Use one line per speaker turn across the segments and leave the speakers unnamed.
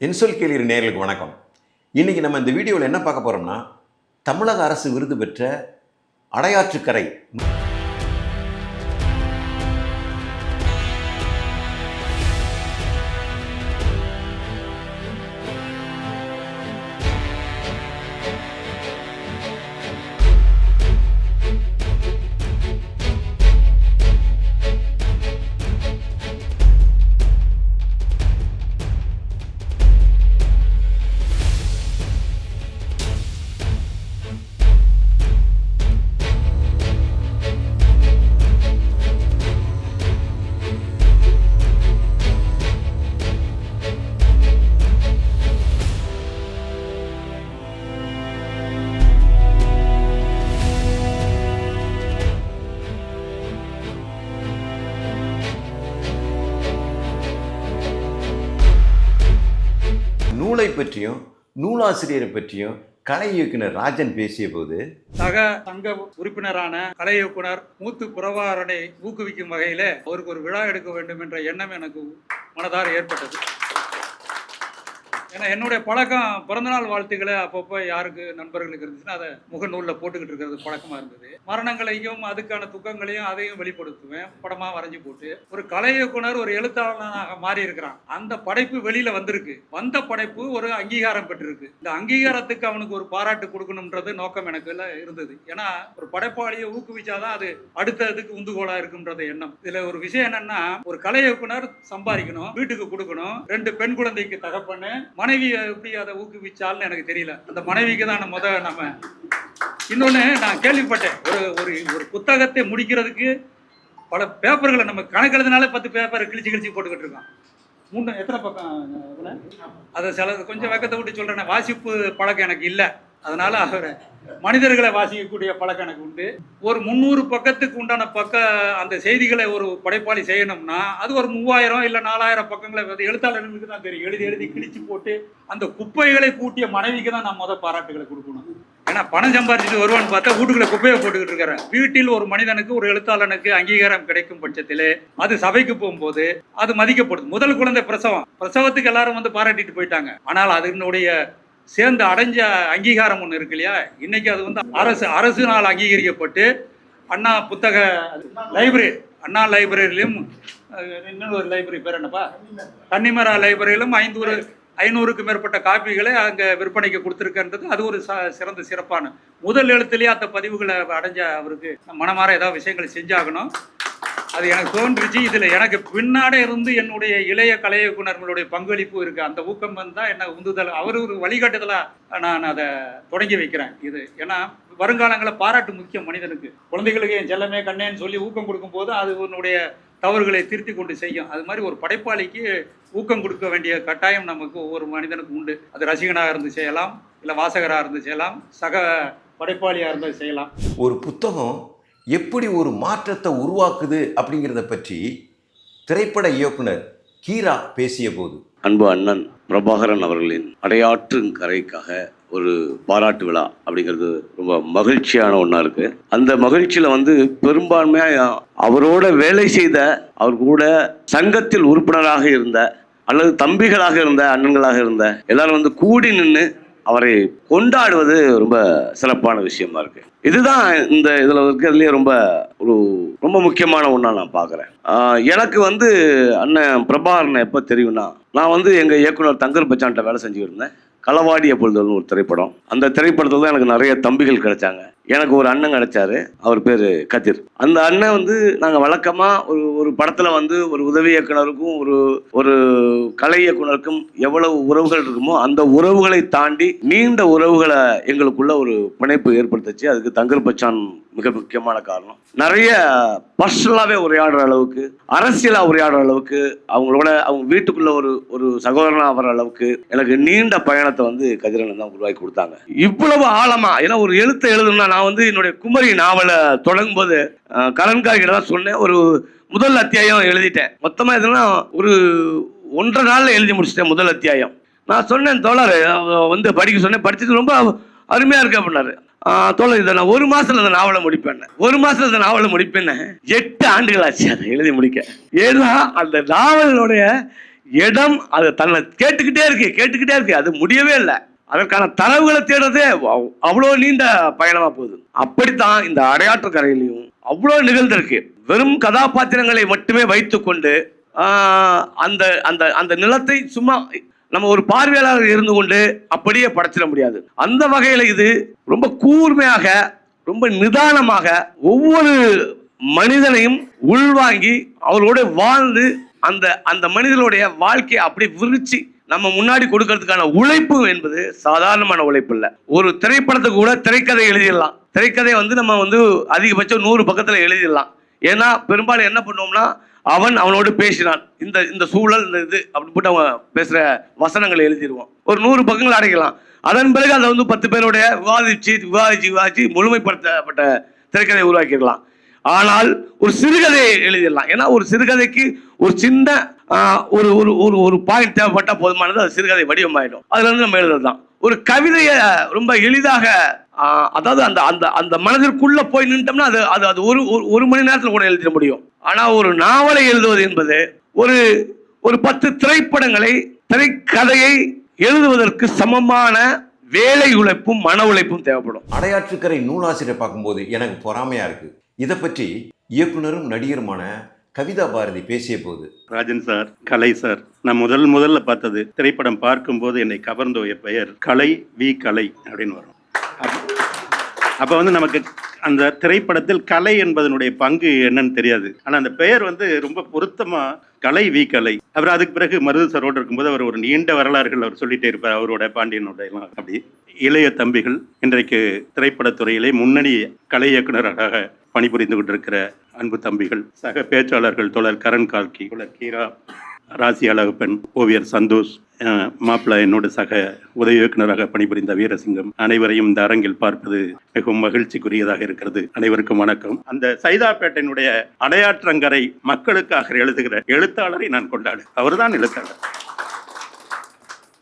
இன்சொல் கேளிர் நேர்களுக்கு வணக்கம். இன்றைக்கி நம்ம இந்த வீடியோவில் என்ன பார்க்க போகிறோம்னா தமிழக அரசு விருது பெற்ற அடையாற்றுக்கரை பற்றியும் நூலாசிரியரை பற்றியும் கலை இயக்குனர் ராஜன் பேசிய போது
சக சங்க உறுப்பினரான கலை இயக்குனர் மூத்து புறவாரனை ஊக்குவிக்கும் வகையில அவருக்கு ஒரு விழா எடுக்க வேண்டும் என்ற எண்ணம் எனக்கு மனதார ஏற்பட்டது. ஏன்னா என்னுடைய பழக்கம் பிறந்தநாள் வாழ்த்துக்களை அப்பப்போ யாருக்கு நண்பர்களுக்கு இருந்துச்சுன்னா அதை முகநூலில் போட்டுக்கிட்டு இருக்கிறது பழக்கமாக இருந்தது. மரணங்களையும் அதுக்கான துக்கங்களையும் அதையும் வெளிப்படுத்துவேன். படமாக வரைஞ்சி போட்டு ஒரு கலை இயக்குனர் ஒரு எழுத்தாளனாக மாறி இருக்கிறான் அந்த படைப்பு வெளியில் வந்திருக்கு. வந்த படைப்பு ஒரு அங்கீகாரம் பெற்றிருக்கு. இந்த அங்கீகாரத்துக்கு அவனுக்கு ஒரு பாராட்டு கொடுக்கணுன்றது நோக்கம் எனக்கு இருந்தது. ஏன்னா ஒரு படைப்பாளியை ஊக்குவிச்சாதான் அது அடுத்ததுக்கு உந்துகோலாக இருக்குன்றது எண்ணம். இதில் ஒரு விஷயம் என்னன்னா ஒரு கலை இயக்குனர் சம்பாதிக்கணும் வீட்டுக்கு கொடுக்கணும் ரெண்டு பெண் குழந்தைக்கு தகப்பன்னு மனைவி எப்படி அதை ஊக்குவிச்சால்னு எனக்கு தெரியல. அந்த மனைவிக்கு தான் நம்ம முத நம்ம இன்னொன்று நான் கேள்விப்பட்டேன். ஒரு ஒரு ஒரு புத்தகத்தை முடிக்கிறதுக்கு பல பேப்பர்களை நம்ம கணக்கிறதுனால பத்து பேப்பரை கிழிச்சு கிழிச்சு போட்டுக்கிட்டு இருக்கோம். மூணு எத்தனை பக்கம் அதை சில கொஞ்சம் வெக்கத்தை விட்டு சொல்கிறேன் வாசிப்பு பழக்கம் எனக்கு இல்லை. அதனால அவர் மனிதர்களை வாசிக்கக்கூடிய பழக்கம் எனக்கு உண்டு. ஒரு முந்நூறு பக்கத்துக்கு உண்டான பக்க அந்த செய்திகளை ஒரு படைப்பாளி செய்யணும்னா அது ஒரு மூவாயிரம் இல்லை நாலாயிரம் பக்கங்களை வந்து எழுத்தாளர்களுக்கு தான் தெரியும். எழுதி எழுதி கிழிச்சு போட்டு அந்த குப்பைகளை கூட்டிய மனைவிக்கு தான் நான் முதல் பாராட்டுகளை கொடுக்கணும். ஏன்னா பணம் சம்பாதிச்சுட்டு வருவான்னு பார்த்தா வீட்டுக்குள்ள குப்பையை போட்டுக்கிட்டு இருக்கிறேன். வீட்டில் ஒரு மனிதனுக்கு ஒரு எழுத்தாளனுக்கு அங்கீகாரம் கிடைக்கும் பட்சத்திலே அது சபைக்கு போகும்போது அது மதிக்கப்படுது. முதல் குழந்தை பிரசவம். பிரசவத்துக்கு எல்லாரும் வந்து பாராட்டிட்டு போயிட்டாங்க. ஆனால் அதனுடைய சேர்ந்து அடைஞ்ச அங்கீகாரம் ஒன்று இருக்கு இல்லையா? இன்னைக்கு அது வந்து அரசு அரசினால் அங்கீகரிக்கப்பட்டு அண்ணா புத்தக லைப்ரரி அண்ணா லைப்ரரியிலும் இன்னொரு லைப்ரரி பேர் என்னப்பா? கன்னிமரா லைப்ரரியிலும் ஐநூறு ஐநூறுக்கும் மேற்பட்ட காப்பிகளை அங்கே விற்பனைக்கு கொடுத்துருக்கன்றது. அது ஒரு ச- சிறந்த சிறப்பான. முதல் எழுத்துலேயே அந்த பதிவுகளை அடைஞ்ச அவருக்கு மனமாற ஏதாவது விஷயங்களை செஞ்சாகணும். அது எனக்கு தோன்றுச்சு. இதில் எனக்கு பின்னாடி இருந்து என்னுடைய இளைய கலை இயக்குனர்களுடைய பங்களிப்பு இருக்கு. அந்த ஊக்கம் வந்தால் என்ன உந்துதல்? அவர் ஒரு வழிகாட்டுதலாக நான் அதை தொடங்கி வைக்கிறேன். இது ஏன்னா வருங்காலங்களில் பாராட்டு முக்கியம் மனிதனுக்கு. குழந்தைகளுக்கு என் செல்லமே கண்ணேன்னு சொல்லி ஊக்கம் கொடுக்கும்போது அது உன்னுடைய தவறுகளை திருத்தி கொண்டு செய்யும். அது மாதிரி ஒரு படைப்பாளிக்கு ஊக்கம் கொடுக்க வேண்டிய கட்டாயம் நமக்கு ஒவ்வொரு மனிதனுக்கும் உண்டு. அது ரசிகனாக இருந்து செய்யலாம் இல்லை வாசகராக இருந்து செய்யலாம் சக படைப்பாளியாக இருந்து செய்யலாம்.
ஒரு புத்தகம் எப்படி ஒரு மாற்றத்தை உருவாக்குது அப்படிங்கிறத பற்றி திரைப்பட இயக்குனர் கீரா பேசிய போது
அன்பு அண்ணன் பிரபாகரன் அவர்களின் அடையாற்றும் கரைக்காக ஒரு பாராட்டு விழா அப்படிங்கிறது ரொம்ப மகிழ்ச்சியான ஒன்றா இருக்கு. அந்த மகிழ்ச்சியில் வந்து பெரும்பான்மையாக அவரோட வேலை செய்த அவர் கூட சங்கத்தில் உறுப்பினராக இருந்த அல்லது தம்பிகளாக இருந்த அண்ணன்களாக இருந்த எல்லாரும் வந்து கூடி நின்று அவரை கொண்டாடுவது ரொம்ப சிறப்பான விஷயமா இருக்கு. இதுதான் இந்த இதில் இருக்கிறதுலே ரொம்ப ஒரு ரொம்ப முக்கியமான ஒன்றா நான் பார்க்குறேன் எனக்கு வந்து அண்ணன் பிரபாகரனை எப்போ தெரியும்னா நான் வந்து எங்கள் இயக்குனர் தங்கர் பச்சான்ட்ட வேலை செஞ்சுக்கிட்டு இருந்தேன். களவாடி பொழுதுன்னு ஒரு திரைப்படம். அந்த திரைப்படத்தில் தான் எனக்கு நிறைய தம்பிகள் கிடைச்சாங்க. எனக்கு ஒரு அண்ணன் கிடைச்சாரு. அவர் பேர் கதிர். அந்த அண்ணன் வந்து நாங்கள் வழக்கமாக ஒரு ஒரு படத்தில் வந்து ஒரு உதவி இயக்குனருக்கும் ஒரு ஒரு கலை இயக்குனருக்கும் எவ்வளவு உறவுகள் இருக்குமோ அந்த உறவுகளை தாண்டி நீண்ட உறவுகளை எங்களுக்குள்ள ஒரு பிணைப்பு ஏற்படுத்துச்சு. அதுக்கு தங்கர் பச்சான் மிக முக்கியமான காரணம். நிறைய பர்சனலாகவே உரையாடுற அளவுக்கு அரசியலாக உரையாடுற அளவுக்கு அவங்களோட அவங்க வீட்டுக்குள்ள ஒரு ஒரு சகோதரனாக வர அளவுக்கு எனக்கு நீண்ட பயணத்தை வந்து கதிரன் தான் உருவாக்கி கொடுத்தாங்க. இவ்வளவு ஆழமா ஏன்னா ஒரு எழுத்தை எழுதணும்னா நான் வந்து என்னுடைய குமரி நாவலை தொடங்கும் போது கலன்காரிகிட்ட தான் சொன்னேன். ஒரு முதல் அத்தியாயம் எழுதிட்டேன். மொத்தமாக எதுனா ஒரு ஒன்றரை நாளில் எழுதி முடிச்சிட்டேன் முதல் அத்தியாயம். நான் சொன்னேன் தோழர் வந்து படிக்க சொன்னேன். படிச்சது ரொம்ப அருமையாக இருக்கு அப்படின்னாரு. தோழர் இதை நான் ஒரு மாதத்தில் இந்த நாவலை முடிப்பேன். ஒரு மாதத்தில் இந்த நாவலை முடிப்பேன்னு எட்டு ஆண்டுகள் ஆச்சு அதை எழுதி முடிக்க. ஏன்னா அந்த நாவலுடைய இடம் அதை தன்னை கேட்டுக்கிட்டே இருக்கு கேட்டுக்கிட்டே இருக்கு. அது முடியவே இல்லை. அதற்கான தரவுகளை தேடுறதே அவ்- அவ்வளோ நீண்ட பயணமா போகுது. அப்படித்தான் இந்த அடையாற்று கரையிலையும் அவ்வளோ நிகழ்ந்திருக்கு. வெறும் கதாபாத்திரங்களை மட்டுமே வைத்துக்கொண்டு அந்த அந்த அந்த நிலத்தை சும்மா நம்ம ஒரு பார்வையாளர் இருந்து கொண்டு அப்படியே படைச்சிட முடியாது. அந்த வகையில் இது ரொம்ப கூர்மையாக ரொம்ப நிதானமாக ஒவ்வொரு மனிதனையும் உள்வாங்கி அவரோட வாழ்ந்து அந்த அந்த மனிதனுடைய வாழ்க்கையை அப்படி விரிச்சு நம்ம முன்னாடி கொடுக்கறதுக்கான உழைப்பு என்பது சாதாரணமான உழைப்பு இல்லை. ஒரு திரைப்படத்துக்கு கூட திரைக்கதை எழுதிடலாம். திரைக்கதை வந்து நம்ம வந்து அதிகபட்சம் நூறு பக்கத்தில் எழுதிடலாம். ஏன்னா பெரும்பாலும் என்ன பண்ணுவோம்னா அவன் அவனோடு பேசினான். இந்த இந்த சூழல் இந்த இது அப்படின்னு போட்டு அவன் பேசுகிற வசனங்களை எழுதிடுவோம். ஒரு நூறு பக்கங்கள் அடைக்கலாம். அதன் பிறகு அதை வந்து பத்து பேருடைய விவாதிச்சு விவாதிச்சு விவாதிச்சு முழுமைப்படுத்தப்பட்ட திரைக்கதையை உருவாக்கிடலாம். ஆனால் ஒரு சிறுகதையை எழுதிடலாம். ஏன்னா ஒரு சிறுகதைக்கு ஒரு சின்ன ஒரு ஒரு ஒரு ஒரு பாயிண்ட் தேவைப்பட்டால் போதுமானது அது சிறுகதை வடிவமாயிடும். அதுல இருந்து நம்ம எழுதுறது தான். ஒரு கவிதையை ரொம்ப எளிதாக அதாவது அந்த அந்த அந்த மனதிற்குள்ள போய் நின்றோம்னா அது அது அது ஒரு ஒரு- ஒரு மணி நேரத்தில் கூட எழுதிட முடியும். ஆனால் ஒரு நாவலை எழுதுவது என்பது ஒரு ஒரு பத்து திரைப்படங்களை திரைக்கதையை எழுதுவதற்கு சமமான வேலை உழைப்பும் மன உழைப்பும் தேவைப்படும்.
அடையாற்றுக்கரை நூலாசிரியர் பார்க்கும்போது எனக்கு பொறாமையா இருக்கு. இதை பற்றி இயக்குனரும் நடிகருமான கவிதா பாரதி பேசிய போது
ராஜன் சார் கலை சார் நான் முதல் முதல்ல பார்த்தது திரைப்படம் பார்க்கும்போது என்னை கவர்ந்தோய பெயர் கலை வி கலை அப்படின்னு வரும். அப்போ வந்து நமக்கு அந்த திரைப்படத்தில் கலை என்பதனுடைய பங்கு என்னன்னு தெரியாது. ஆனால் அந்த பெயர் வந்து ரொம்ப பொருத்தமாக கலை வி கலை. அவர் அதுக்கு பிறகு மருது சரோடு இருக்கும்போது அவர் ஒரு நீண்ட வரலாறுகள் அவர் சொல்லிட்டே இருப்பார் அவரோட பாண்டியனோட எல்லாம் அப்படி. இளைய தம்பிகள் இன்றைக்கு திரைப்படத்துறையிலே முன்னணி கலை இயக்குநராக பணிபுரிந்து கொண்டிருக்கிற அன்பு தம்பிகள் சக பேச்சாளர்கள் தொடர் கரண் கால்கி தொடர் கீரா ராசி அழகப்பன் ஓவியர் சந்தோஷ் மாப்பிள்ள என்னோட சக உதவி இயக்குனராக பணிபுரிந்த வீரசிங்கம். அனைவரையும் இந்த அரங்கில் பார்ப்பது மிகவும் மகிழ்ச்சிக்குரியதாக இருக்கிறது. அனைவருக்கும் வணக்கம். அந்த சைதாப்பேட்டையினுடைய அடையாற்றங்கரை மக்களுக்காக எழுதுகிற எழுத்தாளரை நான் கொண்டாடு. அவர்தான் எழுத்தாளர்.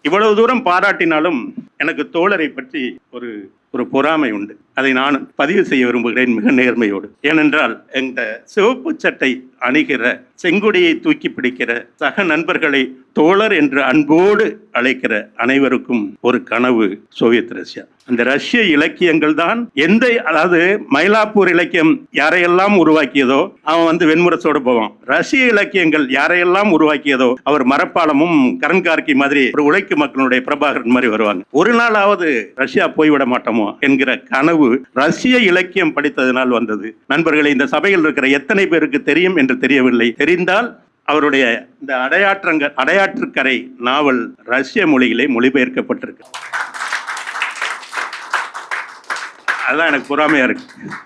இவ்வளவு தூரம் பாராட்டினாலும் எனக்கு தோழரை பற்றி ஒரு ஒரு பொறாமை உண்டு. அதை நான் பதிவு செய்ய விரும்புகிறேன் மிக நேர்மையோடு. ஏனென்றால் எங்கள் சிவப்பு சட்டை அணிகிற செங்கொடியை தூக்கி பிடிக்கிற சக நண்பர்களை தோழர் என்று அன்போடு அழைக்கிற அனைவருக்கும் ஒரு கனவு சோவியத் ரஷ்யா. அந்த ரஷ்ய இலக்கியங்கள் தான் எந்த அதாவது மயிலாப்பூர் இலக்கியம் யாரையெல்லாம் உருவாக்கியதோ அவன் வந்து வெண்முரசோடு போவான். ரஷ்ய இலக்கியங்கள் யாரையெல்லாம் உருவாக்கியதோ அவர் மரப்பாலமும் கரன்கார்கி மாதிரி ஒரு உழைக்கும் மக்களுடைய பிரபாகரன் மாதிரி வருவாங்க. ஒரு நாளாவது ரஷ்யா போய்விட மாட்டோமோ என்கிற கனவு ரஷ்ய இலக்கியம் படித்ததினால் வந்தது. நண்பர்களே இந்த சபையில் இருக்கிற எத்தனை பேருக்கு தெரியும் என்று தெரியவில்லை. தெரிந்தால் அவருடைய இந்த அடையாற்றங்க அடையாற்றுக்கரை நாவல் ரஷ்ய மொழியிலே மொழிபெயர்க்கப்பட்டிருக்கு. அதுதான் எனக்கு பொறாமையா இருக்கு.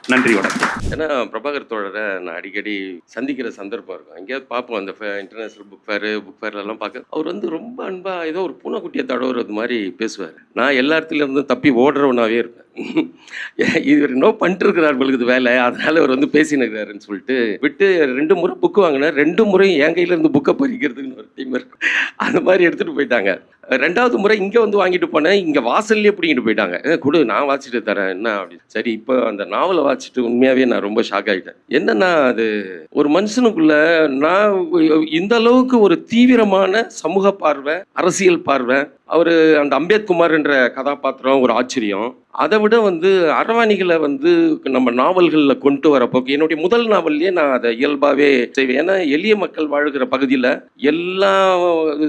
நன்றி வணக்கம்.
ஏன்னா பிரபாகர் தோழரை நான் அடிக்கடி சந்திக்கிற சந்தர்ப்பம் இருக்கும். எங்கேயாவது பார்ப்போம் அந்த இன்டர்நேஷனல் புக் ஃபேரு புக் ஃபேர்லாம் பார்க்க. அவர் வந்து ரொம்ப அன்பா ஏதோ ஒரு பூனைக்குட்டியை தடவுறது மாதிரி பேசுவார். நான் எல்லா இடத்துல இருந்தும் தப்பி ஓடுறவனாவே இருப்பேன். இவர் இன்னும் பண்ணிட்டுருக்கிறார் உங்களுக்கு இது வேலை. அதனால அவர் வந்து பேசினுக்கிறாருன்னு சொல்லிட்டு விட்டு ரெண்டு முறை புக்கு வாங்கினேன் ரெண்டு முறையும் என் கையில இருந்து புக்கை பறிக்கிறதுக்குன்னு ஒரு டீம் இருக்கும் அந்த மாதிரி எடுத்துட்டு போயிட்டாங்க. ரெண்டாவது முறை இங்கே வந்து வாங்கிட்டு போனேன். இங்கே வாசல்லே பிடிங்கிட்டு போயிட்டாங்க. கொடு நான் வாசிட்டு தரேன். என்ன அப்படின்னு சரி இப்போ அந்த நாவலை வாசிச்சுட்டு உண்மையாகவே நான் ரொம்ப ஷாக் ஆகிட்டேன் என்னன்னா அது ஒரு மனுஷனுக்குள்ள நான் இந்த அளவுக்கு ஒரு தீவிரமான சமூக பார்வை அரசியல் பார்வை அவர் அந்த அம்பேத்குமார் என்ற கதாபாத்திரம் ஒரு ஆச்சரியம். அதை விட வந்து அரவாணிகளை வந்து நம்ம நாவல்களில் கொண்டு வரப்போக்கு என்னுடைய முதல் நாவல்லையே நான் அதை இயல்பாகவே செய்வேன். ஏன்னா எளிய மக்கள் வாழ்கிற பகுதியில் எல்லா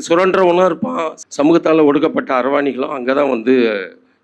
சுரண்டவனும் இருப்பான். சமூகத்தால் ஒடுக்கப்பட்ட அரவாணிகளும் அங்கே தான் வந்து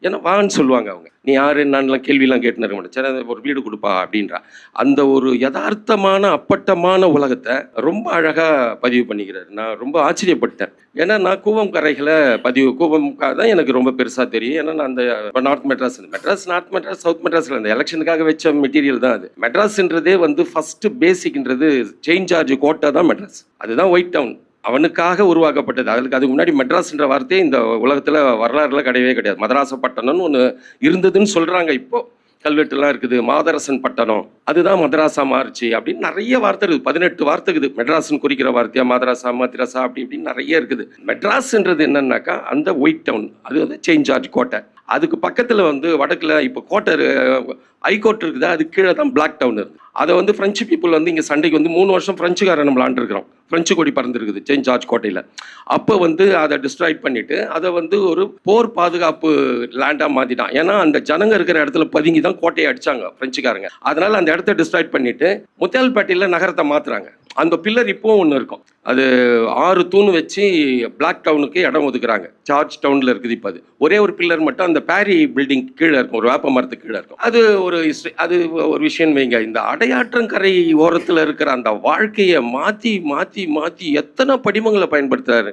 ஏன்னா வான்னு சொல்லுவாங்க அவங்க. நீ யாரு நான்லாம் கேள்வியெல்லாம் கேட்டுன்னு இருக்க மாட்டேன். சரி ஒரு வீடு கொடுப்பா அப்படின்றா. அந்த ஒரு யதார்த்தமான அப்பட்டமான உலகத்தை ரொம்ப அழகாக பதிவு பண்ணிக்கிறாரு. நான் ரொம்ப ஆச்சரியப்பட்டேன். ஏன்னா நான் கூவம் கரைகளை பதிவு கூவம் தான் எனக்கு ரொம்ப பெருசாக தெரியும். ஏன்னா நான் அந்த north Madras Madras north Madras south மெட்ராஸில் அந்த எலெக்ஷனுக்காக வச்ச மெட்டீரியல் தான் அது. மெட்ராஸ்ன்றதே வந்து ஃபஸ்ட்டு பேசிக்ன்றது செயின் சார்ஜ் கோட்டை தான் மெட்ராஸ். அதுதான் ஒயிட் டவுன். அவனுக்காக உருவாக்கப்பட்டது. அதுக்கு அதுக்கு முன்னாடி மெட்ராஸ்ன்ற வார்த்தையே இந்த உலகத்தில் வரலாறுல கிடையவே கிடையாது. மதராச பட்டணம்னு ஒன்று இருந்ததுன்னு சொல்கிறாங்க இப்போது கல்வெட்டுலாம் இருக்குது. மாதரசன் பட்டணம். அதுதான் மதராசா மாறுச்சு அப்படின்னு நிறைய வார்த்தை இருக்குது. பதினெட்டு வார்த்தை இருக்குது. மெட்ராஸ்னு குறிக்கிற வார்த்தையா மதராசா மத்ராசா அப்படி இப்படின்னு நிறைய இருக்குது. மெட்ராஸ்ன்றது என்னன்னாக்கா அந்த ஒயிட் டவுன். அது வந்து சேஞ்ச் ஜார்ஜ் கோட்டை. அதுக்கு பக்கத்தில் வந்து வடக்கில் இப்போ கோட்டை ஹைகோர்ட் இருக்குது? அது கீழே தான் பிளாக் டவுன் இருக்குது அதை வந்து ஃப்ரெஞ்சு பீப்புள் வந்து இங்கே சண்டைக்கு வந்து மூணு வருஷம் ஃப்ரெஞ்சுக்காரன் நம்ம விளாண்டுருக்கிறோம். ஃப்ரெஞ்சு கொடி பறந்துருக்குது செயின்ட் ஜார்ஜ் கோட்டையில். அப்போ வந்து அதை டிஸ்ட்ராய் பண்ணிவிட்டு அதை வந்து ஒரு போர் பாதுகாப்பு லேண்டாக மாற்றிட்டான் ஏன்னா அந்த ஜனங்க இருக்கிற இடத்துல பதுங்கி தான் கோட்டையை அடிச்சாங்க ஃப்ரெஞ்சுக்காரங்க அதனால் அந்த இடத்த டிஸ்ட்ராய் பண்ணிவிட்டு முத்தியால்பேட்டையில் நகரத்தை மாற்றுறாங்க அந்த பில்லர் இப்போவும் ஒன்று இருக்கும். அது ஆறு தூண் வச்சு பிளாக் டவுனுக்கு இடம் ஒதுக்குறாங்க. சார்ஜ் டவுனில் இருக்குது இப்போ அது. ஒரே ஒரு பில்லர் மட்டும் அந்த பேரி பில்டிங் கீழே இருக்கும். ஒரு வேப்ப மரத்துக்கு கீழே இருக்கும். அது ஒரு அது ஒரு விஷயம் வைங்க. இந்த அடையாற்றங்கரை ஓரத்தில் இருக்கிற அந்த வாழ்க்கையை மாற்றி மாற்றி மாற்றி எத்தனை படிமங்களை பயன்படுத்துறாரு.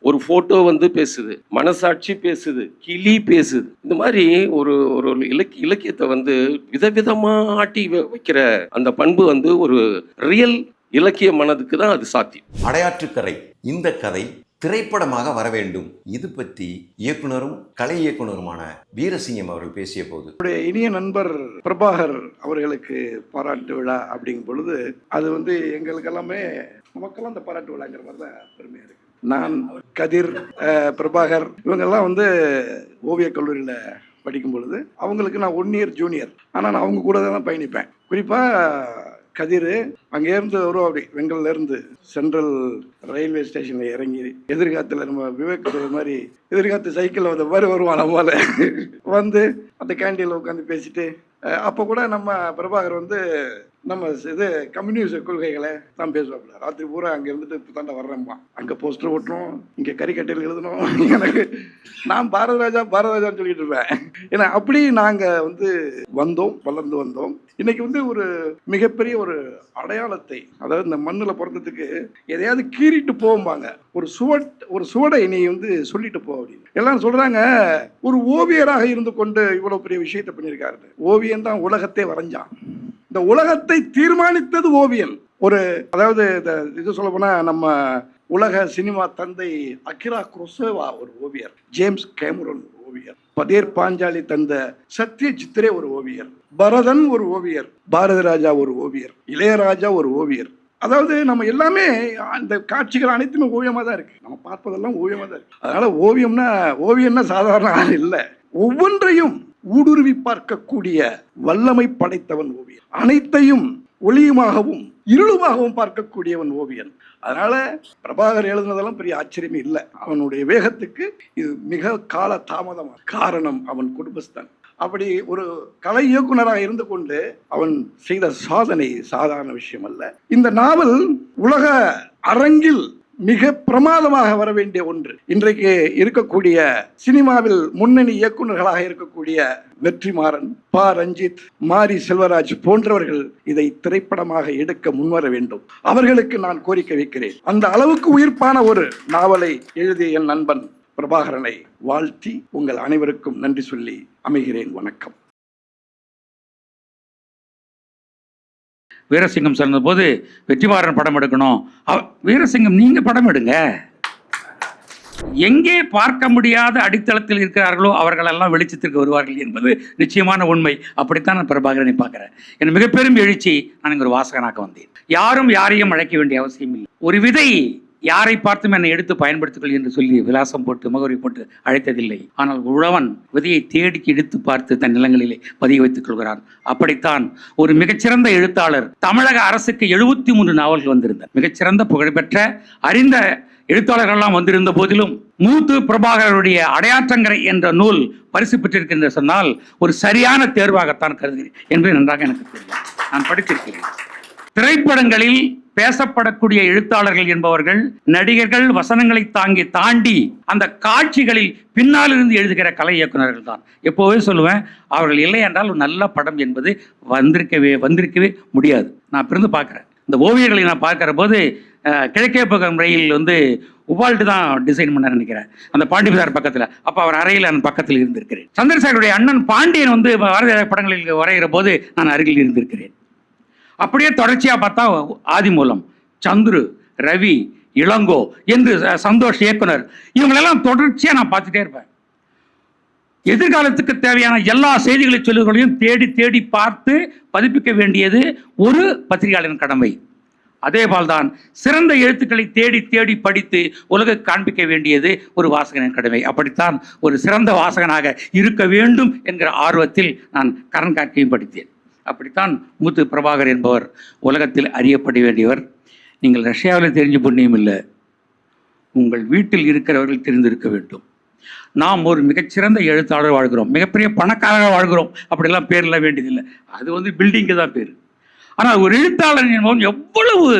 ஒரு ஃபோட்டோ வந்து பேசுது. மனசாட்சி பேசுது. கிளி பேசுது. இந்த மாதிரி ஒரு ஒரு இலக்கிய இலக்கியத்தை வந்து விதவிதமாக ஆட்டி வ- வைக்கிற அந்த பண்பு வந்து ஒரு ரியல் இலக்கிய மனதுக்கு தான் அது சாத்தியம்.
அடையாற்றுக்கரை இந்த கதை திரைப்படமாக வர வேண்டும். இது பற்றி இயக்குனரும் கலை இயக்குனருமான வீரசிங்கம் அவர்கள் பேசிய போது
இனிய நண்பர் பிரபாகர் அவர்களுக்கு பாராட்டு விழா அப்படிங்கும் பொழுது அது வந்து எங்களுக்கு எல்லாமே நமக்கெல்லாம் அந்த பாராட்டு விழாங்கிற மாதிரி தான் பெருமையாக இருக்கு. நான் கதிர் பிரபாகர் இவங்கெல்லாம் வந்து ஓவியக் கல்லூரியில் படிக்கும் பொழுது அவங்களுக்கு நான் ஒன் இயர் ஜூனியர் ஆனால் நான் அவங்க கூட தான் பயணிப்பேன். குறிப்பாக கதிர் அங்கேருந்து வரும் அப்படி வெங்கல்ல இருந்து சென்ட்ரல் ரயில்வே ஸ்டேஷன்ல இறங்கி எதிர்காலத்தில் நம்ம விவேக் மாதிரி எதிர்காத்து சைக்கிளில் வந்த மாதிரி வருவான் நம்மால. வந்து அந்த கேண்டீனில் உட்காந்து பேசிட்டு அப்போ கூட நம்ம பிரபாகர் வந்து நம்ம இது கம்யூனிஸ்ட் கொள்கைகளை தான் பேசுவாப்புல. ராத்திரி பூரா அங்கே இருந்துட்டு இப்போ தாண்டா வர்றேன்ப்பா அங்கே போஸ்டர் ஓட்டணும் இங்கே கறிக்கட்டையில் எழுதணும். எனக்கு நான் பாரத ராஜா பாரத ராஜான்னு சொல்லிட்டு இருப்பேன். ஏன்னா அப்படி நாங்கள் வந்து வந்தோம் வளர்ந்து வந்தோம். இன்னைக்கு வந்து ஒரு மிகப்பெரிய ஒரு அடையாளத்தை அதாவது இந்த மண்ணில் பிறந்ததுக்கு எதையாவது கீறிட்டு போகும்பாங்க ஒரு சுவட் ஒரு சுவடை நீ வந்து சொல்லிட்டு போ அப்படின்னு. எல்லாரும் சொல்கிறாங்க ஒரு ஓவியராக இருந்து கொண்டு இவ்வளோ பெரிய விஷயத்தை பண்ணியிருக்காரு ஓவியம் தான் உலகத்தை வரைஞ்சான். இந்த உலகத்தை தீர்மானித்தது ஓவியன். ஒரு அதாவது இந்த இது சொல்ல போனா நம்ம உலக சினிமா தந்தை அகிரா குரோசேவா ஒரு ஓவியர் ஜேம்ஸ் கேமரன் ஒரு ஓவியர் பதேர் பாஞ்சாலி தந்த சத்ய சித்திரே ஒரு ஓவியர் பரதன் ஒரு ஓவியர் பாரத ராஜா ஒரு ஓவியர் இளையராஜா ஒரு ஓவியர். அதாவது நம்ம எல்லாமே அந்த காட்சிகள் அனைத்துமே ஓவியமாக தான் இருக்கு. நம்ம பார்ப்பதெல்லாம் ஓவியமாக தான் இருக்கு. அதனால ஓவியம்னா ஓவியம்னா சாதாரண ஆள் இல்லை. ஒவ்வொன்றையும் ஊடுருவி பார்க்கக்கூடிய வல்லமை படைத்தவன் ஓவியன். அனைத்தையும் ஒளியுமாகவும் இருளுமாகவும் பார்க்கக்கூடியவன் ஓவியன். அதனால பிரபாகர் எழுதுனதெல்லாம் பெரிய ஆச்சரியமே இல்லை. அவனுடைய வேகத்துக்கு இது மிக கால தாமதம் காரணம் அவன் குடும்பஸ்தான். அப்படி ஒரு கலை இயக்குனராக இருந்து கொண்டு அவன் செய்த சாதனை சாதாரண விஷயம் அல்ல. இந்த நாவல் உலக அரங்கில் மிக பிரமாதமாக வர வேண்டிய ஒன்று. இன்றைக்கு இருக்கக்கூடிய சினிமாவில் முன்னணி இயக்குனர்களாக இருக்கக்கூடிய வெற்றிமாறன் பா. ரஞ்சித் மாரி செல்வராஜ் போன்றவர்கள் இதை திரைப்படமாக எடுக்க முன்வர வேண்டும். அவர்களுக்கு நான் கோரிக்கை வைக்கிறேன். அந்த அளவுக்கு உயிர்ப்பான ஒரு நாவலை எழுதிய என் நண்பன் பிரபாகரனை வாழ்த்தி உங்கள் அனைவருக்கும் நன்றி சொல்லி அமைகிறேன். வணக்கம்.
வீரசிங்கம் சொன்னபோது வெற்றிமாறன் படம் எடுக்கணும். வீரசிங்கம் நீங்க படம் எடுங்க. எங்கே பார்க்க முடியாத அடித்தளத்தில் இருக்கிறார்களோ அவர்களெல்லாம் வெளிச்சத்திற்கு வருவார்கள் என்பது நிச்சயமான உண்மை. அப்படித்தான் நான் பிரபாகரனை பார்க்குறேன். என் மிகப்பெரும் எழுச்சி நான் இங்கே ஒரு வாசகனாக வந்தேன். யாரும் யாரையும் அழைக்க வேண்டிய அவசியம் இல்லை. ஒரு விதை யாரை பார்த்தும் என்னை எடுத்து பயன்படுத்திக்கொள் என்று சொல்லி விலாசம் போட்டு முகவரி போட்டு அழைத்ததில்லை. ஆனால் உழவன் விதையை தேடி எடுத்து பார்த்து தன் நிலங்களிலே பதிய வைத்துக் கொள்கிறான். அப்படித்தான் ஒரு மிகச்சிறந்த எழுத்தாளர் தமிழக அரசுக்கு எழுபத்தி மூன்று நாவல்கள் வந்திருந்தார் மிகச்சிறந்த புகழ்பெற்ற அறிந்த எழுத்தாளர்கள்லாம் வந்திருந்த போதிலும் மூத்து பிரபாகருடைய அடையாற்றங்கரை என்ற நூல் பரிசு பெற்றிருக்கின்ற சொன்னால் ஒரு சரியான தேர்வாகத்தான் கருதுகிறேன் என்பது நன்றாக எனக்கு தெரியும். நான் படித்திருக்கிறேன். திரைப்படங்களில் பேசப்படக்கூடிய எழுத்தாளர்கள் என்பவர்கள் நடிகர்கள் வசனங்களை தாங்கி தாண்டி அந்த காட்சிகளில் பின்னால் இருந்து எழுதுகிற கலை இயக்குனர்கள் தான். எப்போவே சொல்லுவேன் அவர்கள் இல்லை என்றால் ஒரு நல்ல படம் என்பது வந்திருக்கவே வந்திருக்கவே முடியாது. நான் பிறந்து பார்க்குறேன். இந்த ஓவியர்களை நான் பார்க்குற போது கிழக்கே பக்கம் ரயில் வந்து உபால்ட்டு தான் டிசைன் பண்ண நினைக்கிறேன். அந்த பாண்டிபதார் பக்கத்தில். அப்போ அவர் அறையில் நான் பக்கத்தில் இருந்திருக்கிறேன். சந்திரசேகருடைய அண்ணன் பாண்டியன் வந்து பாரதிய படங்களில் வரைகிற போது நான் அருகில் இருந்திருக்கிறேன். அப்படியே தொடர்ச்சியாக பார்த்தா ஆதிமூலம் சந்துரு ரவி இளங்கோ என்று சந்தோஷ் இயக்குனர். இவங்களெல்லாம் தொடர்ச்சியாக நான் பார்த்துட்டே இருப்பேன். எதிர்காலத்துக்கு தேவையான எல்லா செய்திகளை சொல்லுகளையும் தேடி தேடி பார்த்து பதிப்பிக்க வேண்டியது ஒரு பத்திரிகையாளரின் கடமை. அதேபோல்தான் சிறந்த எழுத்துக்களை தேடி தேடி படித்து உலகை காண்பிக்க வேண்டியது ஒரு வாசகனின் கடமை. அப்படித்தான் ஒரு சிறந்த வாசகனாக இருக்க வேண்டும் என்கிற ஆர்வத்தில் நான் கரண் காட்சியும் படித்தேன். அப்படித்தான் மூத்து பிரபாகர் என்பவர் உலகத்தில் அறியப்பட வேண்டியவர் நீங்கள் ரஷ்யாவில் தெரிஞ்ச புண்ணியம் இல்லை. உங்கள் வீட்டில் இருக்கிறவர்கள் தெரிந்திருக்க வேண்டும். நாம் ஒரு மிகச்சிறந்த எழுத்தாளர் வாழ்கிறோம். மிகப்பெரிய பணக்காரர்கள் வாழ்கிறோம். அப்படிலாம் பேர்லாம் வேண்டியதில்லை. அது வந்து பில்டிங்கு தான் பேர். ஆனால் ஒரு எழுத்தாளர் என்பவன் எவ்வளவு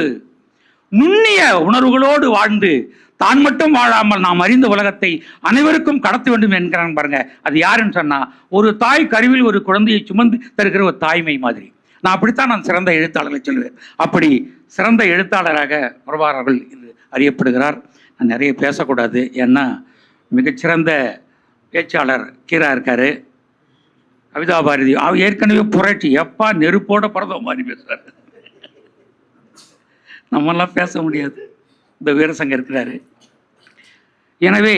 நுண்ணிய உணர்வுகளோடு வாழ்ந்து தான் மட்டும் வாழாமல் நாம் அறிந்த உலகத்தை அனைவருக்கும் கடத்த வேண்டும் என்கிறான் பாருங்க. அது யாருன்னு சொன்னா ஒரு தாய் கருவில் ஒரு குழந்தையை சுமந்து தருகிற ஒரு தாய்மை மாதிரி. நான் அப்படித்தான் நான் சிறந்த எழுத்தாளரை சொல்லுவேன். அப்படி சிறந்த எழுத்தாளராக பிரபாகர் அவர்கள் இன்று அறியப்படுகிறார். நான் நிறைய பேசக்கூடாது. ஏன்னா மிகச்சிறந்த பேச்சாளர் கீரா இருக்காரு. கவிதா பாரதி அவர் ஏற்கனவே புரட்சி. எப்பா நெருப்போட பிறந்த மாதிரி பேசுறாரு. நம்மெல்லாம் பேச முடியாது. இந்த வீரசங்க இருக்கிறாரு. எனவே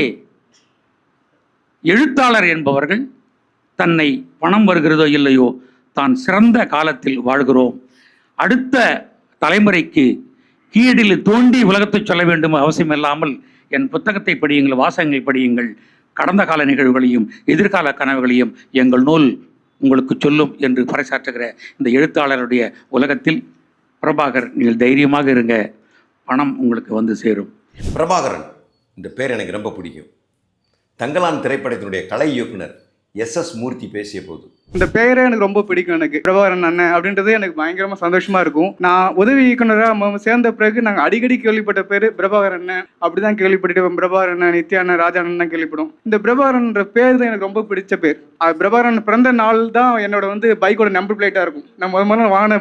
எழுத்தாளர் என்பவர்கள் தன்னை பணம் வருகிறதோ இல்லையோ தான் சிறந்த காலத்தில் வாழ்கிறோம். அடுத்த தலைமுறைக்கு கீழில் தோண்டி உலகத்தை சொல்ல வேண்டும் அவசியம் இல்லாமல் என் புத்தகத்தை படியுங்கள் வாசகங்களை படியுங்கள். கடந்த கால நிகழ்வுகளையும் எதிர்கால கனவுகளையும் எங்கள் நூல் உங்களுக்கு சொல்லும் என்று பறைசாற்றுகிற இந்த எழுத்தாளருடைய உலகத்தில் பிரபாகர் நீங்கள் தைரியமாக இருங்க. பணம் உங்களுக்கு வந்து சேரும்.
பிரபாகரன் இந்த பேர் எனக்கு ரொம்ப பிடிக்கும். தங்கலான் திரைப்படத்தினுடைய கலை இயக்குனர் எஸ் எஸ் மூர்த்தி பேசிய போது.
இந்த பெயரே எனக்கு ரொம்ப பிடிக்கும் எனக்கு. பிரபாகரன் அண்ணன் அப்படின்றது எனக்கு பயங்கரமா சந்தோஷமா இருக்கும். நான் உதவி இயக்குனராக சேர்ந்த பிறகு நாங்கள் அடிக்கடி கேள்விப்பட்ட பேர் பிரபாகரன் அண்ணன். அப்படிதான் கேள்விப்பட்டுட்டு பிரபாகரன் அண்ணன் நித்யா அண்ணன் ராஜா அண்ணன் தான் கேள்விப்படும். இந்த பிரபாகரன்ற பேர் தான் எனக்கு ரொம்ப பிடிச்ச பேர். பிரபாகரன் பிறந்த நாள் தான் என்னோட வந்து பைக்கோட நம்பர் பிளேட்டா இருக்கும். நான் முத முதல்ல வாங்கின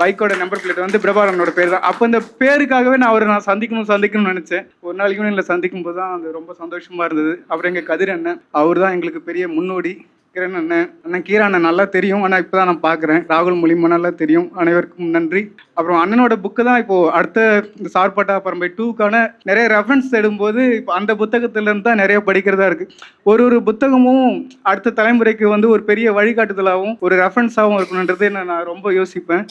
பைக்கோட நம்பர் பிளேட் வந்து பிரபாகரனோட பேர் தான். அப்போ இந்த பேருக்காகவே நான் அவரை நான் சந்திக்கணும் சந்திக்கணும்னு நினைச்சேன். ஒரு நாளைக்கு இல்லை சந்திக்கும் போது தான் அது ரொம்ப சந்தோஷமா இருந்தது. அப்புறம் எங்க கதிர் அண்ணன் அவர் தான் எங்களுக்கு பெரிய முன்னோடி. கிரண் அண்ணன். அண்ணன் கீரா அண்ணன் நல்லா தெரியும். ஆனால் இப்போ தான் நான் பார்க்குறேன் ராகுல் மூலியமா நல்லா தெரியும். அனைவருக்கும் நன்றி. அப்புறம் அண்ணனோட புக்கு தான் இப்போது அடுத்த இந்த சார்பட்டா பரம்பை டூக்கான நிறைய ரெஃபரன்ஸ் தேடும்போது இப்போ அந்த புத்தகத்திலேருந்து தான் நிறைய படிக்கிறதா இருக்குது ஒரு ஒரு புத்தகமும் அடுத்த தலைமுறைக்கு வந்து ஒரு பெரிய வழிகாட்டுதலாகவும் ஒரு ரெஃபரன்ஸாகவும் இருக்கணுன்றது நான் ரொம்ப யோசிப்பேன்.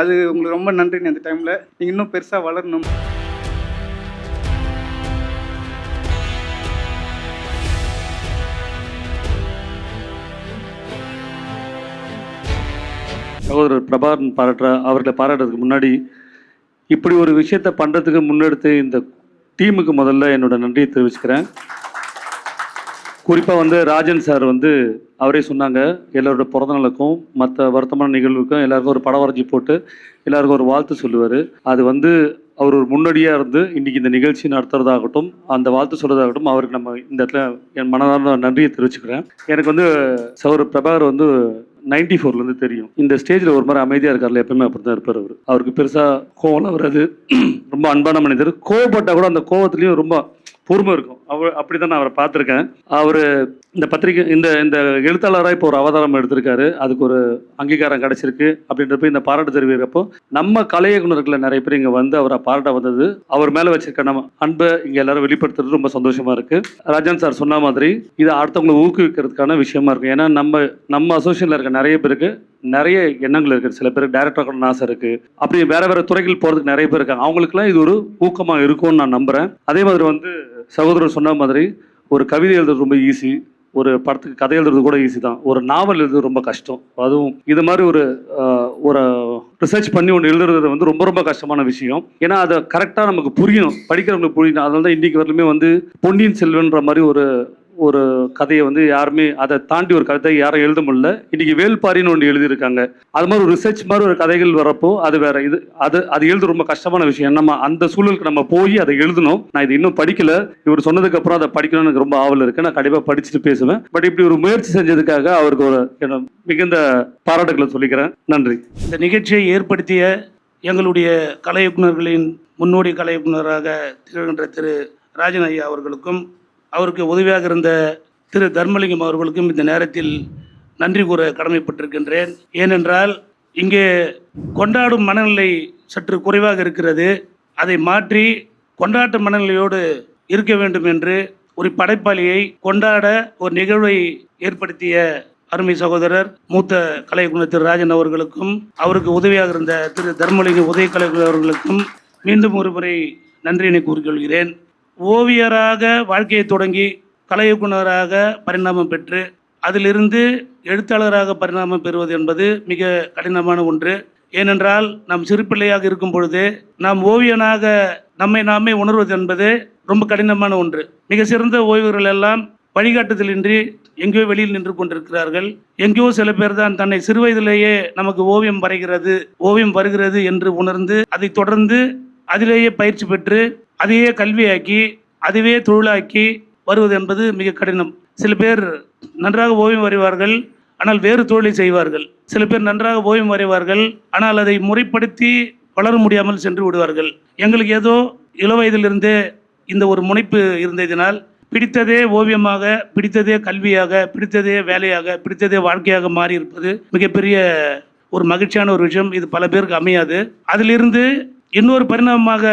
அது உங்களுக்கு ரொம்ப நன்றி. அந்த டைமில் நீங்கள் இன்னும் பெருசாக வளரணும்.
சகோதரர் பிரபாகரன் பாராட்டுற அவர்களை பாராட்டுறதுக்கு முன்னாடி இப்படி ஒரு விஷயத்த பண்ணுறதுக்கு முன்னெடுத்து இந்த டீமுக்கு முதல்ல என்னோட நன்றியை தெரிவிச்சுக்கிறேன். குறிப்பாக வந்து ராஜன் சார் வந்து அவரே சொன்னாங்க எல்லாரோட பிறந்தநாளுக்கும் மற்ற வருத்தமான நிகழ்வுக்கும் எல்லாருக்கும் ஒரு படம் வரைஞ்சி போட்டு எல்லாருக்கும் ஒரு வாழ்த்து சொல்லுவார். அது வந்து அவர் ஒரு முன்னோடியாக இருந்து இன்றைக்கி இந்த நிகழ்ச்சி நடத்துறதாகட்டும் அந்த வாழ்த்து சொல்றதாகட்டும் அவருக்கு நம்ம இந்த இடத்துல என் மனதான நன்றியை தெரிவிச்சுக்கிறேன். எனக்கு வந்து சௌர பிரபாகர் வந்து நைன்டி ஃபோர்லேருந்து தெரியும். இந்த ஸ்டேஜில் ஒரு மாதிரி அமைதியாக இருக்கார்ல எப்பவுமே அப்படி தான் இருப்பார் அவர். அவருக்கு பெருசாக கோவம்லாம் வராது. ரொம்ப அன்பான மனிதர். கோவப்பட்டால் கூட அந்த கோவத்துலேயும் ரொம்ப பொறுமை இருக்கும். அவர் அப்படி தான் நான் அவரை பார்த்துருக்கேன். அவர் இந்த பத்திரிகை இந்த இந்த எழுத்தாளராக இப்போ ஒரு அவதாரம் எடுத்திருக்காரு. அதுக்கு ஒரு அங்கீகாரம் கிடைச்சிருக்கு அப்படின்றப்ப இந்த பாராட்டு தெரிவிக்கிறப்போ நம்ம கலை நிறைய பேர் இங்கே வந்து அவரை பாராட்ட வந்தது. அவர் மேலே வச்சிருக்க நம்ம அன்பை இங்கே எல்லாரும் வெளிப்படுத்துறது ரொம்ப சந்தோஷமாக இருக்குது ராஜன் சார் சொன்ன மாதிரி இதை அடுத்தவங்களை ஊக்குவிக்கிறதுக்கான விஷயமா இருக்கும். ஏன்னா நம்ம நம்ம அசோசியேஷனில் இருக்க நிறைய பேருக்கு நிறைய எண்ணங்கள் இருக்குது சில பேருக்கு டைரக்டர் ஆகணும்னு ஆசை இருக்குது அப்படி வேற வேற துறைகள் போகிறதுக்கு நிறைய பேர் இருக்காங்க. அவங்களுக்குலாம் இது ஒரு ஊக்கமாக இருக்கும்னு நான் நம்புகிறேன் அதே மாதிரி வந்து சகோதரர் சொன்ன மாதிரி ஒரு கவிதை எழுதுறது ரொம்ப ஈஸி ஒரு படத்துக்கு கதை எழுதுறது கூட ஈஸி தான். ஒரு நாவல் எழுதுறது ரொம்ப கஷ்டம். அதுவும் இது மாதிரி ஒரு ஒரு ரிசர்ச் பண்ணி ஒன்று எழுதுறது வந்து ரொம்ப ரொம்ப கஷ்டமான விஷயம். ஏன்னா அதை கரெக்டாக நமக்கு புரியணும். படிக்கிறவங்களுக்கு புரியணும். அதனால தான் இன்றைக்கி வரலுமே வந்து பொன்னியின் செல்வன்ற மாதிரி ஒரு ஒரு கதையை வந்து யாருமே அதை தாண்டி ஒரு கதை யாரும் எழுத முடியல. இன்னைக்கு வேல்பாரின்னு ஒன்று எழுதியிருக்காங்க. அது மாதிரி ஒரு ரிசர்ச் மாதிரி ஒரு கதைகள் வரப்போ அது வேற இது அது அது எழுத ரொம்ப கஷ்டமான விஷயம். நம்ம அந்த சூழலுக்கு நம்ம போய் அதை எழுதணும். நான் இது இன்னும் படிக்கல. இவர் சொன்னதுக்கு அப்புறம் அதை படிக்கணும்னு எனக்கு ரொம்ப ஆவல் இருக்கு. நான் கண்டிப்பாக படிச்சுட்டு பேசுவேன். பட் இப்படி ஒரு முயற்சி செஞ்சதுக்காக அவருக்கு ஒரு மிகுந்த பாராட்டுகளை சொல்லிக்கிறேன். நன்றி.
இந்த நிகழ்ச்சியை ஏற்படுத்திய எங்களுடைய கலை இயக்குநர்களின் முன்னோடி கலை இயக்குநராக திகழ்கின்ற திரு ராஜன் ஐயா அவர்களுக்கும் அவருக்கு உதவியாக இருந்த திரு தர்மலிங்கம் அவர்களுக்கும் இந்த நேரத்தில் நன்றி கூற கடமைப்பட்டிருக்கின்றேன். ஏனென்றால் இங்கே கொண்டாடும் மனநிலை சற்று குறைவாக இருக்கிறது. அதை மாற்றி கொண்டாட்ட மனநிலையோடு இருக்க வேண்டும் என்று ஒரு படைப்பாளியை கொண்டாட ஒரு நிகழ்வை ஏற்படுத்திய அருமை சகோதரர் மூத்த கலை திரு ராஜன் அவர்களுக்கும் அவருக்கு உதவியாக இருந்த திரு தர்மலிங்க உதய கலை அவர்களுக்கும் மீண்டும் ஒரு முறை நன்றியினை கூறிக்கொள்கிறேன். ஓவியராக வாழ்க்கையை தொடங்கி கலை இயக்குனராக பரிணாமம் பெற்று அதிலிருந்து எழுத்தாளராக பரிணாமம் பெறுவது என்பது மிக கடினமான ஒன்று. ஏனென்றால் நாம் சிறுப்பிள்ளையாக இருக்கும் பொழுது நாம் ஓவியனாக நம்மை நாமே உணர்வது என்பது ரொம்ப கடினமான ஒன்று. மிக சிறந்த ஓவியர்கள் எல்லாம் வழிகாட்டுதலின்றி எங்கேயோ வெளியில் நின்று கொண்டிருக்கிறார்கள். எங்கேயோ சில பேர் தான் தன்னை சிறு வயதிலேயே நமக்கு ஓவியம் வரைகிறது ஓவியம் வருகிறது என்று உணர்ந்து அதை தொடர்ந்து அதிலேயே பயிற்சி பெற்று அதையே கல்வியாக்கி அதுவே தொழிலாக்கி வருவது என்பது மிக கடினம். சில பேர் நன்றாக ஓவியம் வரைவார்கள் ஆனால் வேறு தொழிலை செய்வார்கள். சில பேர் நன்றாக ஓவியம் வரைவார்கள் ஆனால் அதை முறைப்படுத்தி வளர முடியாமல் சென்று விடுவார்கள். எங்களுக்கு ஏதோ இளவயதிலிருந்தே இந்த ஒரு முனைப்பு இருந்ததினால் பிடித்ததே ஓவியமாக பிடித்ததே கல்வியாக பிடித்ததே வேலையாக பிடித்ததே வாழ்க்கையாக மாறி இருப்பது மிகப்பெரிய ஒரு மகிழ்ச்சியான ஒரு விஷயம். இது பல பேருக்கு அமையாது. அதிலிருந்து இன்னொரு பரிணாமமாக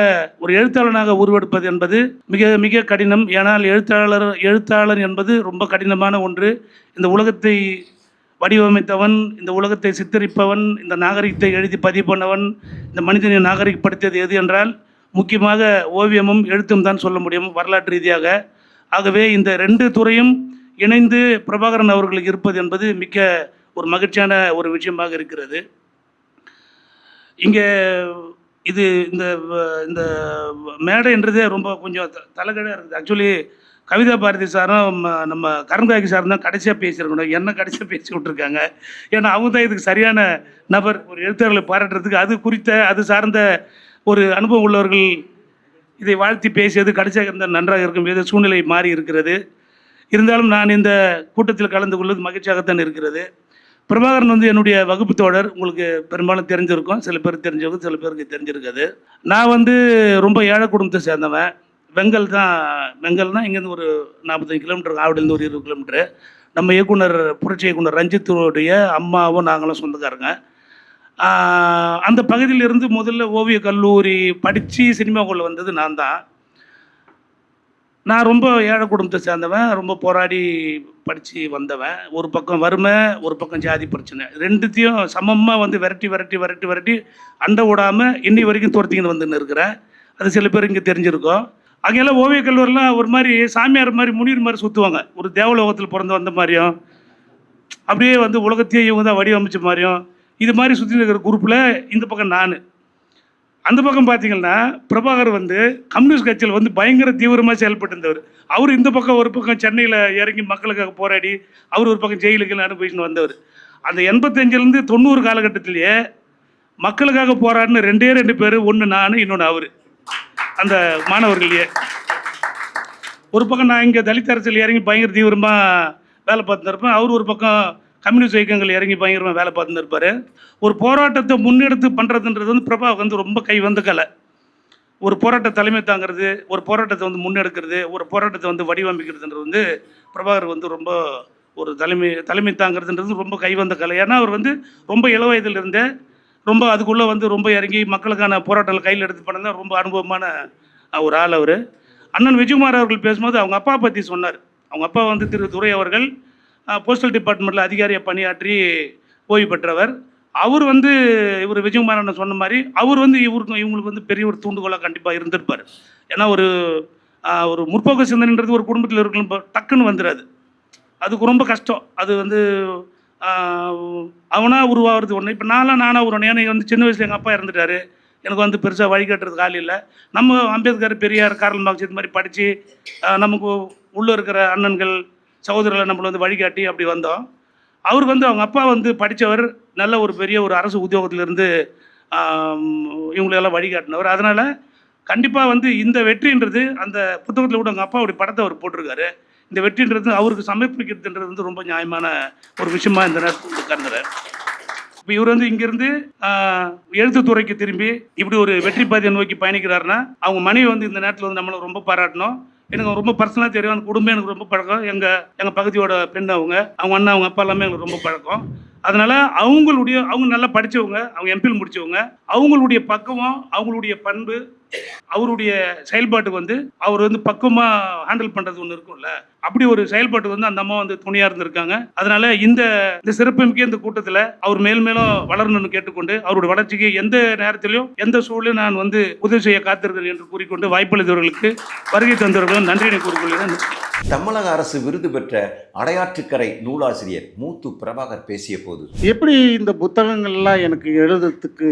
ஒரு எழுத்தாளனாக உருவெடுப்பது என்பது மிக மிக கடினம். ஏனால் எழுத்தாளர் எழுத்தாளர் என்பது ரொம்ப கடினமான ஒன்று. இந்த உலகத்தை வடிவமைத்தவன் இந்த உலகத்தை சித்தரிப்பவன் இந்த நாகரிகத்தை எழுதி பதிவு பண்ணவன் இந்த மனிதனை நாகரிகப்படுத்தியது எது என்றால் முக்கியமாக ஓவியமும் எழுத்தும் தான் சொல்ல முடியும் வரலாற்று ரீதியாக. ஆகவே இந்த ரெண்டு துறையும் இணைந்து பிரபாகரன் அவர்களுக்கு இருப்பது என்பது மிக்க ஒரு மகிழ்ச்சியான ஒரு விஷயமாக இருக்கிறது. இங்கே இது இந்த வ- இந்த மேடைன்றதே ரொம்ப கொஞ்சம் த- இருக்குது. ஆக்சுவலி கவிதா பாரதி சாரும் நம்ம கரண்காய்க்கு சாரும் தான் கடைசியாக பேசியிருக்கணும். என்ன கடைசியாக பேசி விட்ருக்காங்க ஏன்னா அவங்க தான் இதுக்கு சரியான நபர். ஒரு எழுத்தாளர்களை பாராட்டுறதுக்கு அது குறித்த அது சார்ந்த ஒரு அனுபவம் உள்ளவர்கள் இதை வாழ்த்தி பேசியது கடைசியாக இருந்தால் நன்றாக இருக்கும். வித சூழ்நிலை மாறி இருக்கிறது. இருந்தாலும் நான் இந்த கூட்டத்தில் கலந்து கொள்வது மகிழ்ச்சியாகத்தான் இருக்கிறது. பிரபாகரன் வந்து என்னுடைய வகுப்பு தோழர். உங்களுக்கு பெரும்பாலும் தெரிஞ்சிருக்கும். சில பேர் தெரிஞ்சிருக்கும் சில பேருக்கு தெரிஞ்சிருக்காது. நான் வந்து ரொம்ப ஏழை குடும்பத்தை சேர்ந்தவன். வெங்கல் தான் வெங்கல்னா இங்கேருந்து ஒரு நாற்பத்தஞ்சு கிலோமீட்டர் ஆவடிலேருந்து ஒரு இருபது கிலோமீட்டரு. நம்ம இயக்குனர் புரட்சி இயக்குனர் ரஞ்சித்துடைய அம்மாவும் நாங்களும் சொந்தக்காரங்க. அந்த பகுதியிலிருந்து முதல்ல ஓவிய கல்லூரி படித்து சினிமாக்குள்ளே வந்தது நான் தான். நான் ரொம்ப ஏழை குடும்பத்தை சேர்ந்தவன் ரொம்ப போராடி படித்து வந்தவன். ஒரு பக்கம் வறுமை ஒரு பக்கம் ஜாதி பிரச்சனை. ரெண்டுத்தையும் சமமாக வந்து விரட்டி விரட்டி விரட்டி விரட்டி அண்டை விடாமல் இன்னி வரைக்கும் துரத்திக்கின்னு வந்துன்னு இருக்கிறேன். அது சில பேர் இங்கே தெரிஞ்சிருக்கோம். அங்கெல்லாம் ஓவிய கல்லூரிலாம் ஒரு மாதிரி சாமியார் மாதிரி முனிவர் மாதிரி சுற்றுவாங்க ஒரு தேவலோகத்தில் பிறந்து வந்த மாதிரியும் அப்படியே வந்து உலகத்தையே இவங்க தான் வடிவமைச்ச மாதிரியும். இது மாதிரி சுற்றி இருக்கிற குரூப்பில் இந்த பக்கம் நான். அந்த பக்கம் பார்த்தீங்கன்னா பிரபாகர் வந்து கம்யூனிஸ்ட் கட்சியில் வந்து பயங்கர தீவிரமாக செயல்பட்டு இருந்தவர். அவர் இந்த பக்கம் ஒரு பக்கம் சென்னையில் இறங்கி மக்களுக்காக போராடி அவர் ஒரு பக்கம் ஜெயிலுக்கு அனுபவிச்சுன்னு வந்தவர். அந்த எண்பத்தஞ்சிலேருந்து தொண்ணூறு காலகட்டத்திலேயே மக்களுக்காக போராடின ரெண்டே ரெண்டு பேர் ஒன்று நான் இன்னொன்று அவர். அந்த மாணவர்களையே ஒரு பக்கம் நான் இங்கே தலித் அரசியல் இறங்கி பயங்கர தீவிரமாக வேலை பார்த்துன்னு இருப்பேன். அவர் ஒரு பக்கம் கம்யூனிஸ்ட் இயக்கங்கள் இறங்கி பயங்கரமாக வேலை பார்த்துருப்பாரு ஒரு போராட்டத்தை முன்னெடுத்து பண்ணுறதுன்றது வந்து பிரபா வந்து ரொம்ப கை வந்த கலை. ஒரு போராட்ட தலைமை தாங்கிறது ஒரு போராட்டத்தை வந்து முன்னெடுக்கிறது ஒரு போராட்டத்தை வந்து வடிவமைக்கிறதுன்றது வந்து பிரபாகர் வந்து ரொம்ப ஒரு தலைமை தலைமை தாங்கிறதுன்றது ரொம்ப கை வந்த கலை. ஏன்னா அவர் வந்து ரொம்ப இளவயதிலிருந்தே ரொம்ப அதுக்குள்ளே வந்து ரொம்ப இறங்கி மக்களுக்கான போராட்டங்கள் கையில் எடுத்து பண்ணதான் ரொம்ப அனுபவமான ஒரு ஆள் அவர். அண்ணன் விஜயகுமார் அவர்கள் பேசும்போது அவங்க அப்பா பற்றி சொன்னார். அவங்க அப்பா வந்து திரு துரை அவர்கள் போஸ்டல் டிபார்ட்மெண்ட்டில் அதிகாரியை பணியாற்றி ஓய்வு பெற்றவர். அவர் வந்து இவர் விஜயகுமார் அண்ணன் சொன்ன மாதிரி அவர் வந்து இவருக்கு இவங்களுக்கு வந்து பெரிய ஒரு தூண்டுகோலாக கண்டிப்பாக இருந்திருப்பார். ஏன்னா ஒரு ஒரு முற்போக்கு சிந்தனைன்றது ஒரு குடும்பத்தில் இருக்கணும் டக்குன்னு வந்துடாது அதுக்கு ரொம்ப கஷ்டம். அது வந்து அவனாக உருவாகிறது ஒன்று இப்போ நான்லாம் நானாக ஒரு ஏன்னா வந்து சின்ன வயசில் எங்கள் அப்பா இறந்துட்டாரு. எனக்கு வந்து பெருசாக வழிகாட்டுறதுக்கு ஆள் இல்லை. நம்ம அம்பேத்கர் பெரியார் கார்ல் மார்க்ஸ் இது மாதிரி படித்து நமக்கு உள்ளே இருக்கிற அண்ணன்கள் சகோதரர்களை நம்மளை வந்து வழிகாட்டி அப்படி வந்தோம். அவர் வந்து அவங்க அப்பா வந்து படித்தவர் நல்ல ஒரு பெரிய ஒரு அரசு உத்தியோகத்திலிருந்து இவங்களெல்லாம் வழிகாட்டினவர். அதனால் கண்டிப்பாக வந்து இந்த வெற்றின்றது அந்த புத்தகத்தில் கூட அவங்க அப்பாவுடைய படத்தை அவர் போட்டிருக்காரு. இந்த வெற்றின்றது அவருக்கு சமர்ப்பிக்கிறதுன்றது வந்து ரொம்ப நியாயமான ஒரு விஷயமா இந்த நேரத்தில் கருதுறேன் இப்போ இவர் வந்து இங்கிருந்து எழுத்துத்துறைக்கு திரும்பி இப்படி ஒரு வெற்றி பாதையை நோக்கி பயணிக்கிறாருன்னா அவங்க மனைவி வந்து இந்த நேரத்தில் வந்து நம்மளை ரொம்ப பாராட்டணும். எனக்கு ரொம்ப பர்சனலாக தெரியும். அந்த குடும்பம் எனக்கு ரொம்ப பழக்கம். எங்கள் எங்கள் பகுதியோட பெண் அவங்க அவங்க அண்ணா அவங்க அப்பா எல்லாமே எனக்கு ரொம்ப பழக்கம். அதனால அவங்களுடைய அவங்க நல்லா படித்தவங்க அவங்க எம்பிஎல் முடித்தவங்க அவங்களுடைய பக்குவம் அவங்களுடைய பண்பு அவருடைய செயல்பாட்டுக்கு வந்து அவர் வந்து பக்குவமாக ஹேண்டில் பண்ணுறது ஒன்று இருக்கும்ல. அப்படி ஒரு செயல்பாட்டுக்கு வந்து அந்த அம்மா வந்து துணையாக இருந்திருக்காங்க. அதனால இந்த இந்த சிறப்புமிக்க இந்த கூட்டத்தில் அவர் மேல் மேலும் வளரணும்னு கேட்டுக்கொண்டு அவருடைய வளர்ச்சிக்கு எந்த நேரத்திலும் எந்த சூழலும் நான் வந்து உதவி செய்ய காத்திருக்கிறேன் என்று கூறிக்கொண்டு வாய்ப்பளித்தவர்களுக்கு வருகை தந்தவர்களும் நன்றியினை கூறிக்கொள்கிறேன்.
தமிழக அரசு விருது பெற்ற அடையாற்றுக்கரை நூலாசிரியர் மூத்து பிரபாகர் பேசிய போது.
எப்படி இந்த புத்தகங்கள்லாம் எனக்கு எழுதுறதுக்கு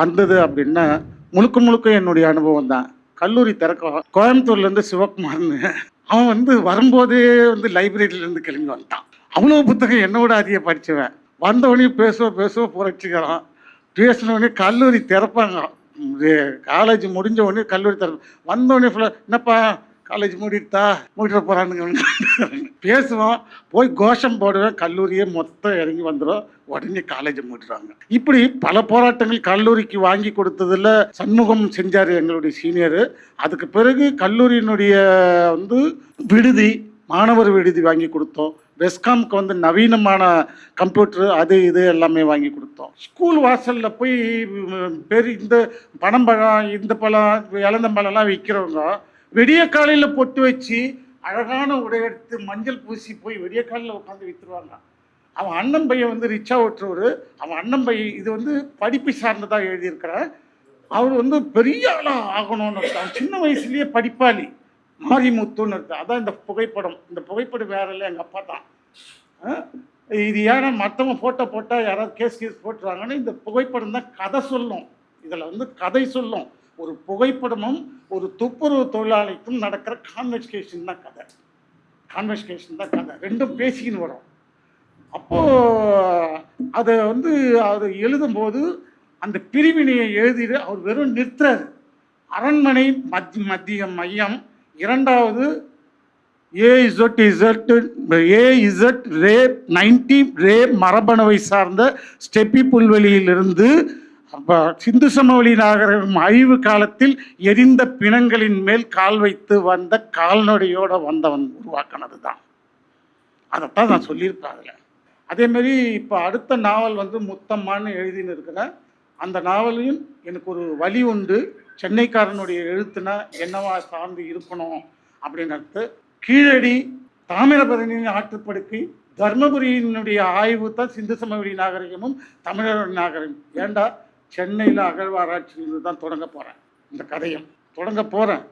வந்தது அப்படின்னா முழுக்க முழுக்க என்னுடைய அனுபவம் தான். கல்லூரி திறக்க கோயம்புத்தூர்லேருந்து சிவகுமார்னு அவன் வந்து வரும்போதே வந்து லைப்ரரியிலேருந்து கிளம்பி வந்துட்டான். அவ்வளோ புத்தகம் என்னோட அதிக படித்தவன் வந்தவனையும் பேசுவோம் பேசுவோம் புரட்சிக்கிறான் பேசினவனே கல்லூரி திறப்பாங்க காலேஜ் முடிஞ்ச உடனே கல்லூரி திறப்பு வந்தவொடனே ஃபுல்லாக என்னப்பா காலேஜ் மூடிட்டா? மூடிட்டு போகிறானுங்க பேசுவோம் போய் கோஷம் போடுவேன் கல்லூரியே மொத்தம் இறங்கி வந்துடும் உடனே காலேஜை மூடுறாங்க. இப்படி பல போராட்டங்கள் கல்லூரிக்கு வாங்கி கொடுத்ததுல சண்முகம் செஞ்சார் எங்களுடைய சீனியர் அதுக்கு பிறகு கல்லூரியினுடைய வந்து விடுதி மாணவர் விடுதி வாங்கி கொடுத்தோம். பெஸ்காம்க்கு வந்து நவீனமான கம்ப்யூட்டர் அது இது எல்லாமே வாங்கி கொடுத்தோம். ஸ்கூல் வாசலில் போய் பெரிய இந்த பனம்பழம் இந்த பழம் இளந்தம்பழம்லாம் விற்கிறவங்க விடிய காலையில் பொட்டு வச்சு அழகான உடை எடுத்து மஞ்சள் பூசி போய் விடிய காலையில் உட்காந்து விற்றுருவாங்க அவன் அண்ணன் பையன் வந்து ரிச்சா ஓட்டுறவர் அவன் அண்ணன் பையன் இது வந்து படிப்பு சார்ந்ததாக எழுதியிருக்கிறார். அவர் வந்து பெரிய ஆளாக ஆகணும்னு அவன் சின்ன வயசுலேயே படிப்பாளி. மாரிமுத்துன்னு இருக்கு அதான் இந்த புகைப்படம். இந்த புகைப்படம் வேற இல்லை எங்கள் அப்பா தான். இது ஏன்னா மற்றவங்க ஃபோட்டோ போட்டால் யாராவது கேஸ் கேஸ் போட்டுருவாங்கன்னு இந்த புகைப்படம் தான் கதை சொல்லும். இதில் வந்து கதை சொல்லும். ஒரு புகைப்படமும் ஒரு துப்புரவு தொழிலாளிக்கும் நடக்கிற கான்வெஸ்கேஷன் தான் கதை. கான்வெஸ்கேஷன் தான் கதை. ரெண்டும் பேசிக்கின்னு வரும். அப்போது அதை வந்து அது எழுதும்போது அந்த பிரிவினையை எழுதிட்டு அவர் வெறும் நிறுத்துறாரு அரண்மனை மத் மத்திய மையம் இரண்டாவது A Z Z A Z ray ninety ரே மரபணுவை சார்ந்த ஸ்டெப்பி புல்வெளியிலிருந்து சிந்து சமவெளி நாகரிகம் அழிவு காலத்தில் எரிந்த பிணங்களின் மேல் கால் வைத்து வந்த கால்நடையோட வந்தவன் உருவாக்கினது தான் அதைத்தான் நான் சொல்லியிருப்பேன் அதில். அதேமாரி இப்போ அடுத்த நாவல் வந்து முத்தம்மான்னு எழுதின்னு இருக்கிறேன் அந்த நாவலையும் எனக்கு ஒரு வழி உண்டு. சென்னைக்காரனுடைய எழுத்துனா என்னவா சார்ந்து இருக்கணும் அப்படின்றது கீழடி தாமிரபரணியின் ஆற்றுப்படுக்கை தர்மபுரியினுடைய ஆய்வு தான் சிந்து சமவெளி நாகரிகமும் தமிழர் நாகரிகம். ஏண்டா? சென்னையில் அகழ்வாராய்ச்சியிலிருந்து தான் தொடங்க போகிறேன் இந்த கதையும். தொடங்க போகிறேன்